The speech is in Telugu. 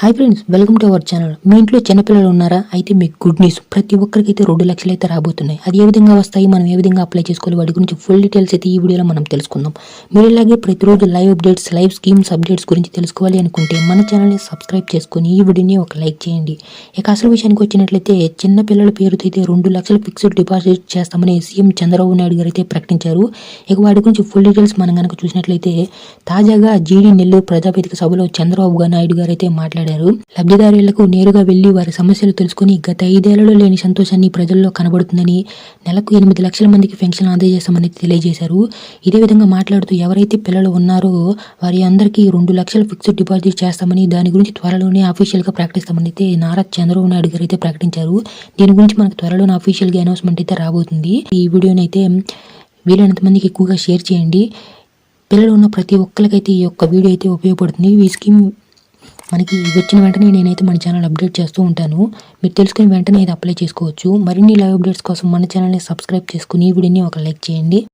Hi friends welcome to our channel మీ ఇంట్లో చిన్నపిల్లలు ఉన్నారా? అయితే మీకు గుడ్ న్యూస్ ప్రతి ఒక్కరికైతే రెండు లక్షలు అయితే రాబోతున్నాయి. అది ఏ విధంగా వస్తాయి? మనం ఏ విధంగా అప్లై చేసుకోవాలి? వాటి గురించి ఫుల్ డీటెయిల్స్ అయితే ఈ వీడియోలో మనం తెలుసుకుందాం. మీరు ఇలాగే ప్రతిరోజు live updates live schemes updates గురించి తెలుసుకోవాలి అనుకుంటే మన ఛానల్ని సబ్స్క్రైబ్ చేసుకొని ఈ వీడియోని ఒక లైక్ చేయండి. ఇక అసలు విషయానికి వచ్చినట్లయితే చిన్నపిల్లల పేరుతో అయితే రెండు లక్షలు ఫిక్స్డ్ డిపాజిట్ చేస్తామని సీఎం చంద్రబాబు నాయుడు గారు అయితే ప్రకటించారు. ఇక వాటి గురించి ఫుల్ డీటెయిల్స్ మనం కనుక చూసినట్లయితే తాజాగా జీడీ నెల్లూరు ప్రజావేదిక సభలో చంద్రబాబు నాయుడు గారు అయితే మాట్లాడారు. లబ్ధిదారులకు నేరుగా వెళ్ళి వారి సమస్యలు తెలుసుకుని గత ఐదేళ్ళలో లేని సంతోషాన్ని ప్రజల్లో కనబడుతుందని నెలకు ఎనిమిది లక్షల మందికి పెన్షన్ అందజేస్తామని తెలియజేశారు. ఇదే విధంగా మాట్లాడుతూ ఎవరైతే పిల్లలు ఉన్నారో వారి అందరికీ రెండు లక్షల ఫిక్స్డ్ డిపాజిట్ చేస్తామని దాని గురించి త్వరలోనే ఆఫీషియల్గా ప్రకటిస్తామని అయితే నారా చంద్రబాబు నాయుడు గారు అయితే ప్రకటించారు. దీని గురించి మనకు త్వరలోనే ఆఫీషియల్గా అనౌన్స్మెంట్ అయితే రాబోతుంది. ఈ వీడియోని అయితే వీలైనంత మందికి ఎక్కువగా షేర్ చేయండి. పిల్లలు ఉన్న ప్రతి ఒక్కరికైతే ఈ యొక్క వీడియో అయితే ఉపయోగపడుతుంది. ఈ స్కీమ్ మనకి వచ్చిన వెంటనే నేనైతే మన ఛానల్ అప్డేట్ చేస్తూ ఉంటాను. మీరు తెలుసుకుని వెంటనే ఇది అప్లై చేసుకోవచ్చు. మరిన్ని లైవ్ అప్డేట్స్ కోసం మన ఛానల్ని సబ్స్క్రైబ్ చేసుకుని వీడియోని ఒక లైక్ చేయండి.